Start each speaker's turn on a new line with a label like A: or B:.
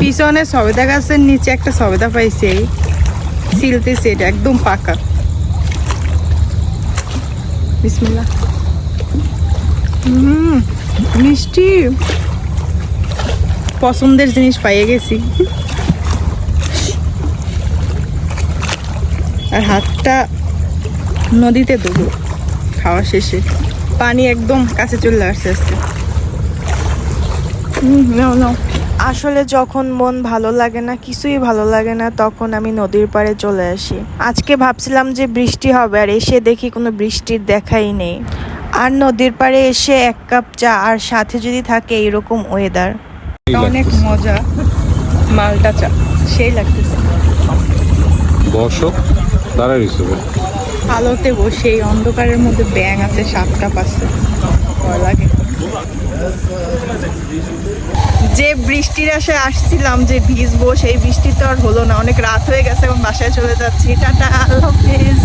A: পিছনে সবেদা গাছের নিচে একটা সবেদা পাইছি সিলতেছে এটা একদম পাকা। মিষ্টি। পছন্দের জিনিস পাইয়ে গেছি। আর হাতটা নদীতে দেবো খাওয়া শেষে। পানি একদম কাছে চলে আসছে আজকে। হুম নাও নাও।
B: আসলে যখন মন ভালো লাগে না কিছুই ভালো লাগে না তখন আমি নদীর পাড়ে চলে আসি। আজকে ভাবছিলাম যে বৃষ্টি হবে আর এসে দেখি কোনো বৃষ্টির দেখাই নেই। আর নদীর পাড়ে এসে এক কাপ চা আর সাথে যদি থাকে এইরকম ওয়েদার
A: অনেক মজা। মালটা চা সেই লাগতেছে।
C: বসো দাঁড়াই
A: আলোতে বসে এই অন্ধকারের মধ্যে ব্যাং আছে সাতটা পাচ্ছে। ভয় লাগে। যে বৃষ্টির আশায় আসছিলাম, যে ভিজবো, সেই বৃষ্টি তো আর হলো না। অনেক রাত হয়ে গেছে এবং বাসায় চলে যাচ্ছি। টাটা, আল্লাহ হাফেজ।